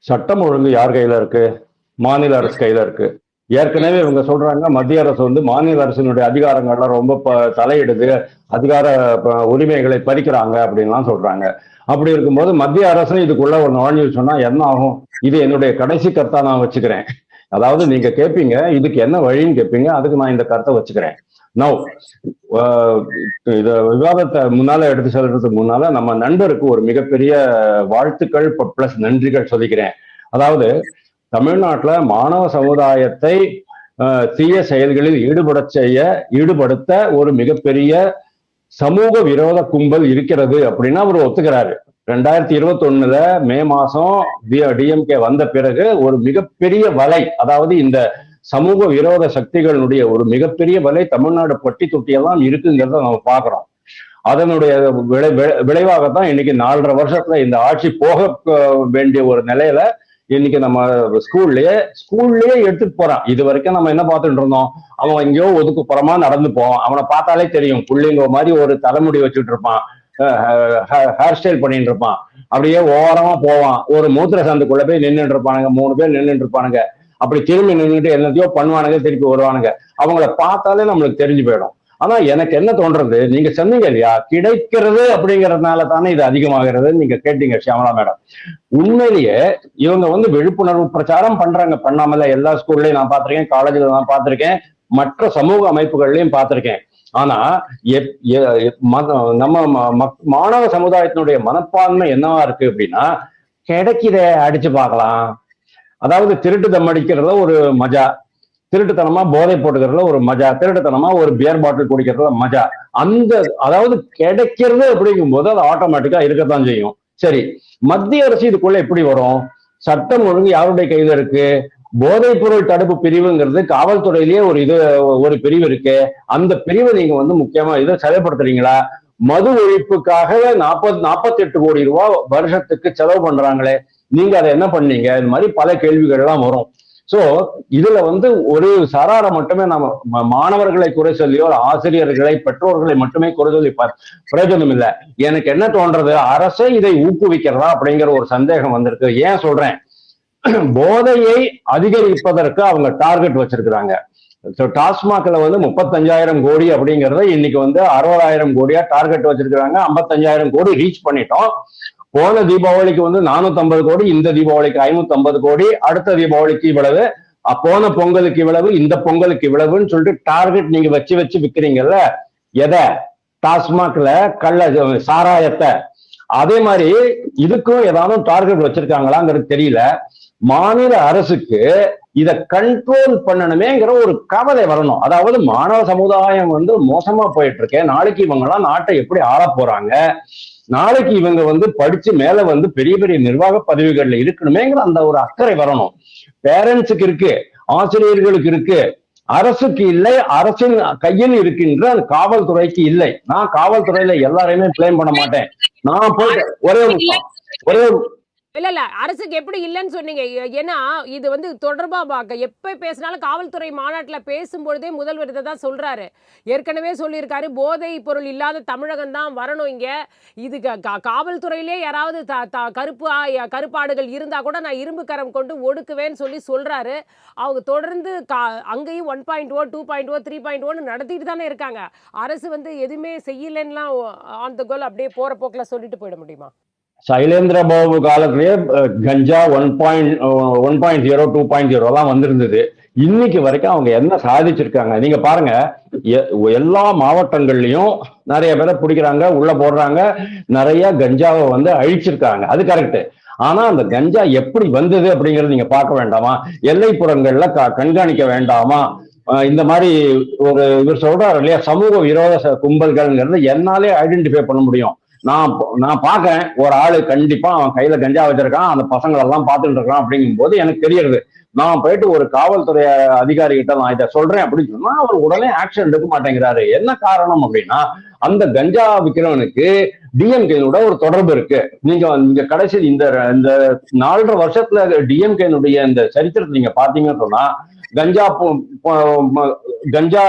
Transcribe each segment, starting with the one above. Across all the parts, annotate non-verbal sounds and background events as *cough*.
சட்டம் ஒழுங்கு யார் கையில இருக்கு? மாநில அரசு கையில இருக்கு. ஏற்கனவே இவங்க சொல்றாங்க மத்திய அரசு வந்து மாநில அரசினுடைய அதிகாரங்கள்லாம் ரொம்ப ப- தலையிடுது அதிகார ப- உரிமைகளை பறிக்கிறாங்க அப்படின்லாம் சொல்றாங்க. அப்படி இருக்கும்போது மத்திய அரசு இதுக்குள்ள ஒரு நுழைஞ்சு சொன்னா என்ன ஆகும்? இது என்னுடைய கடைசி கருத்தா நான் வச்சுக்கிறேன். அதாவது நீங்க கேட்பீங்க இதுக்கு என்ன வழின்னு கேட்பீங்க அதுக்கு நான் இந்த கருத்தை வச்சுக்கிறேன். நோ இத விவாதத்தை முன்னால எடுத்து செல்றதுக்கு முன்னால நம்ம நண்பருக்கு ஒரு மிகப்பெரிய வாழ்த்துக்கள் பிளஸ் நன்றிகள் சொல்லிக்கிறேன். அதாவது தமிழ்நாட்டுல மாணவ சமுதாயத்தை தீய செயல்களில் ஈடுபட செய்ய ஈடுபடுத்த ஒரு மிகப்பெரிய சமூக விரோத கும்பல் இருக்கிறது அப்படின்னு அவர் ஒத்துக்கிறாரு. ரெண்டாயிரத்தி இருபத்தி ஒண்ணுல மே மாசம் டிஎம்கே வந்த பிறகு ஒரு மிகப்பெரிய வலை அதாவது இந்த சமூக விரோத சக்திகளுடைய ஒரு மிகப்பெரிய வலை தமிழ்நாடு பட்டி தொட்டியெல்லாம் இருக்குங்கிறத நம்ம பாக்குறோம் அதனுடைய விளை விளைவாகத்தான் இன்னைக்கு நாலரை வருஷத்துல இந்த ஆட்சி போக வேண்டிய ஒரு நிலையில இன்னைக்கு நம்ம ஸ்கூல்லயே ஸ்கூல்லயே எடுத்துட்டு போறான். இது வரைக்கும் நம்ம என்ன பார்த்துட்டு இருந்தோம்? அவன் எங்கேயோ ஒதுக்குப்புறமா நடந்து போவான். அவனை பார்த்தாலே தெரியும். பிள்ளைங்க மாதிரி ஒரு தலைமுடி வச்சுட்டு இருப்பான். ஹேர் ஸ்டைல் பண்ணிட்டு இருப்பான் அப்படியே ஓரமா போவான். ஒரு மூத்திர சந்துக்குள்ள போய் நின்றுட்டு இருப்பானுங்க மூணு பேர் நின்றுட்டு இருப்பானுங்க அப்படி திரும்பி நின்றுட்டு என்னத்தையோ பண்ணுவானுங்க திருப்பி வருவானுங்க. அவங்கள பார்த்தாலே நம்மளுக்கு தெரிஞ்சு போயிடும். ஆனா எனக்கு என்ன தோன்றது? நீங்க சொன்னீங்க இல்லையா? கிடைக்கிறது அப்படிங்கறதுனால தானே இது அதிகமாகிறது நீங்க கேட்டீங்க ஷியாமலா மேடம். உண்மையிலேயே இவங்க வந்து விழிப்புணர்வு பிரச்சாரம் பண்றாங்க. பண்ணாமல எல்லா ஸ்கூல்லயும் நான் பார்த்திருக்கேன் காலேஜ்ல நான் பாத்திருக்கேன் மற்ற சமூக அமைப்புகள்லயும் பார்த்திருக்கேன். ஆனா எப்- நம்ம ம- மாணவ சமுதாயத்தினுடைய மனப்பான்மை என்னவா இருக்கு அப்படின்னா கிடைக்கிற அடிச்சு பார்க்கலாம். அதாவது திருட்டு தம் அடிக்கிறதுல ஒரு மஜா திருட்டுத்தனமா போதை போட்டுக்கிறதுல ஒரு மஜா திருட்டுத்தனமா ஒரு பியர் பாட்டில் குடிக்கிறதுல மஜா. அந்த அதாவது கிடைக்கிறது அப்படிங்கும்போது அது ஆட்டோமேட்டிக்கா இருக்கத்தான் செய்யும். சரி மத்திய அரசு இதுக்குள்ள எப்படி வரும்? சட்டம் ஒழுங்கு யாருடைய கையில இருக்கு? போதைப் பொருள் தடுப்பு பிரிவுங்கிறது காவல்துறையிலேயே ஒரு இது ஒரு பிரிவு இருக்கு. அந்த பிரிவை நீங்க வந்து முக்கியமா இதை செயல்படுத்துறீங்களா? மது ஒழிப்புக்காக நாற்பது நாற்பத்தி எட்டு கோடி ரூபாய் வருஷத்துக்கு செலவு பண்றாங்களே. நீங்க அதை என்ன பண்ணீங்க? இந்த மாதிரி பல கேள்விகள் எல்லாம் வரும். சோ இதுல வந்து ஒரு சராரை மட்டுமே நம்ம மாணவர்களை குறை சொல்லியோ ஆசிரியர்களை பெற்றோர்களை மட்டுமே குறை சொல்லி பிரயோஜனம் இல்லை. எனக்கு என்ன தோன்றது? அரசே இதை ஊக்குவிக்கிறதா அப்படிங்கிற ஒரு சந்தேகம் வந்திருக்கு. ஏன் சொல்றேன்? *clears throat* போதையை அதிகரிப்பதற்கு அவங்க டார்கெட் வச்சிருக்கிறாங்க. ஸோ டாஸ்மாக்ல வந்து முப்பத்தஞ்சாயிரம் கோடி அப்படிங்கறத இன்னைக்கு வந்து அறுபதாயிரம் கோடியா டார்கெட் வச்சிருக்கிறாங்க. ஐம்பத்தஞ்சாயிரம் கோடி ரீச் பண்ணிட்டோம். போன தீபாவளிக்கு வந்து 450 கோடி இந்த தீபாவளிக்கு 550 கோடி அடுத்த தீபாவளிக்கு இவ்வளவு போன பொங்கலுக்கு இவ்வளவு இந்த பொங்கலுக்கு இவ்வளவுன்னு சொல்லிட்டு டார்கெட் நீங்க வச்சு வச்சு விக்கிறீங்கல்ல எதை? டாஸ்மாக்ல கள்ள சாராயத்தை. அதே மாதிரி இதுக்கும் ஏதாவது டார்கெட் வச்சிருக்காங்களாங்கிறது தெரியல. மாநில அரசுக்கு இத கண்ட்ரோல் பண்ணணுமேங்கிற ஒரு கவலை வரணும். அதாவது மாணவ சமுதாயம் வந்து மோசமா போயிட்டு இருக்கேன் நாளைக்கு இவங்க எல்லாம் நாட்டை எப்படி ஆள போறாங்க? நாளைக்கு இவங்க வந்து படிச்சு மேல வந்து பெரிய பெரிய நிர்வாக பதவிகள்ல இருக்கணுமேங்கிற அந்த ஒரு அக்கறை வரணும். பேரண்ட்ஸுக்கு இருக்கு ஆசிரியர்களுக்கு இருக்கு அரசுக்கு இல்லை அரசின் கையில் இருக்கின்ற காவல்துறைக்கு இல்லை. நான் காவல்துறையில எல்லாரையுமே பிளேம் பண்ண மாட்டேன். நான் போயிட்டு ஒரே ஒரு நிமிஷம். ஒரே ஒரு இல்ல இல்ல. அரசுக்கு எப்படி இல்லைன்னு சொன்னீங்க. ஏன்னா இது வந்து தொடர்பா பார்க்க எப்ப பேசினாலும் காவல்துறை மாநாட்டில் பேசும்பொழுதே முதல்வர் இதை தான் சொல்றாரு. ஏற்கனவே சொல்லியிருக்காரு போதை பொருள் இல்லாத தமிழகம் தான் வரணும் இங்க. இது க- காவல்துறையிலே யாராவது த- த- கருப்பு கருப்பாடுகள் இருந்தா கூட நான் இரும்பு கரம் கொண்டு ஒடுக்குவேன்னு சொல்லி சொல்றாரு. அவங்க தொடர்ந்து கா அங்கேயும் one point O two point O three point ஓன்னு நடத்திட்டு தானே இருக்காங்க. அரசு வந்து எதுவுமே செய்யலைன்னுலாம் ஆன் த கோல் அப்படியே போற போக்கில் சொல்லிட்டு போயிட முடியுமா? சைலேந்திர பாபு காலத்திலேயே கஞ்சா one point one point zero two point zero எல்லாம் வந்திருந்தது. இன்னைக்கு வரைக்கும் அவங்க என்ன சாதிச்சிருக்காங்க? நீங்க பாருங்க. எ- எல்லா மாவட்டங்கள்லயும் நிறைய பேரை பிடிக்கிறாங்க உள்ள போடுறாங்க நிறைய கஞ்சாவை வந்து அழிச்சிருக்காங்க. அது கரெக்ட் ஆனா அந்த கஞ்சா எப்படி வந்தது அப்படிங்கறது நீங்க பார்க்க வேண்டாமா? எல்லைப்புறங்கள்ல க- கண்காணிக்க வேண்டாமா? இந்த மாதிரி ஒரு இவர் சொல்றாரு இல்லையா? சமூக விரோத கும்பல்கள்ங்கிறது என்னாலே ஐடென்டிஃபை பண்ண முடியும். நான் நான் பார்க்கறேன் ஒரு ஆளு கண்டிப்பா அவன் கையில கஞ்சா வச்சிருக்கான் அந்த பசங்களை எல்லாம் பார்த்துட்டு இருக்கான் அப்படிங்கும் போது எனக்கு தெரியுது. நான் போயிட்டு ஒரு காவல்துறை அதிகாரி கிட்ட நான் இதை சொல்றேன் அப்படின்னு சொன்னா அவர் உடனே ஆக்ஷன் எடுக்க மாட்டேங்கிறாரு. என்ன காரணம் அப்படின்னா அந்த கஞ்சா விற்கிறவனுக்கு டிஎம்கேனோட ஒரு தொடர்பு இருக்கு. நீங்க நீங்க கடைசி இந்த இந்த நாலரை வருஷத்துல டிஎம்கேனுடைய இந்த சரித்திரத்தை நீங்க பாத்தீங்கன்னு சொன்னா கஞ்சா கஞ்சா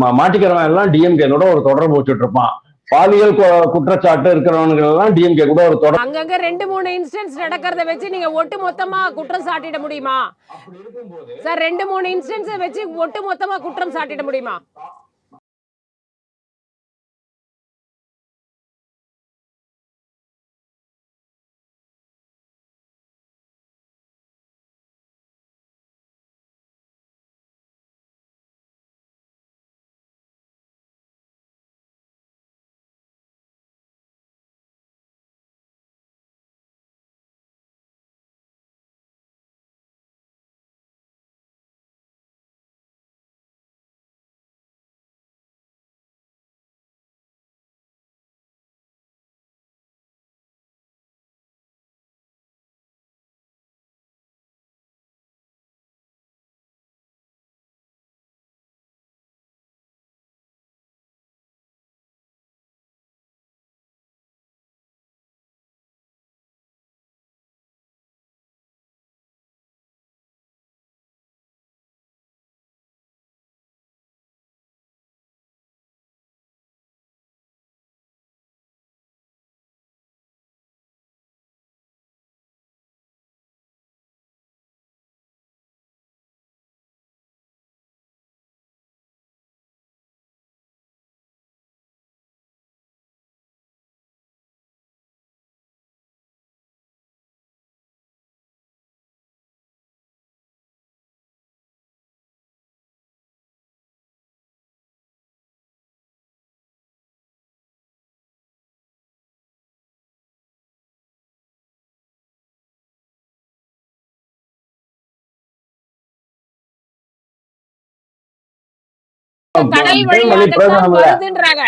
மா- மாட்டிக்கிறவன் எல்லாம் டிஎம்கேனோட ஒரு தொடர்பு வச்சுட்டு இருப்பான். பாலியல் கு- குற்றச்சாட்டு இருக்கிறவங்க எல்லாம் டிஎம்கே கூட ஒரு தொடர் அங்கங்க ரெண்டு மூணு இன்சிடென்ட்ஸ் நடக்கிறத வச்சு நீங்க ஒட்டு மொத்தமா குற்றம் சாட்டிட முடியுமா? சார் ரெண்டு மூணு இன்சிடென்ட்ஸை வச்சு ஒட்டு மொத்தமா குற்றம் சாட்டிட முடியுமா?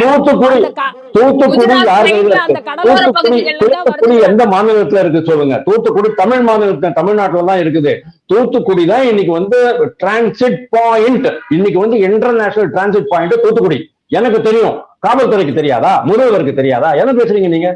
தூத்துக்குடி தூத்துக்குடி வருது. எந்த மாநிலத்துல இருக்கு சொல்லுங்க. தூத்துக்குடி தமிழ் மாநிலத்துல தமிழ்நாட்டுல தான் இருக்குது. தூத்துக்குடி தான் இன்னைக்கு வந்து டிரான்சிட் பாயிண்ட் இன்னைக்கு வந்து இன்டர்நேஷனல் டிரான்சிட் பாயிண்ட் தூத்துக்குடி. எனக்கு தெரியும். காவல்துறைக்கு தெரியாதா? முதல்வருக்கு தெரியாதா? என்ன பேசுறீங்க நீங்க?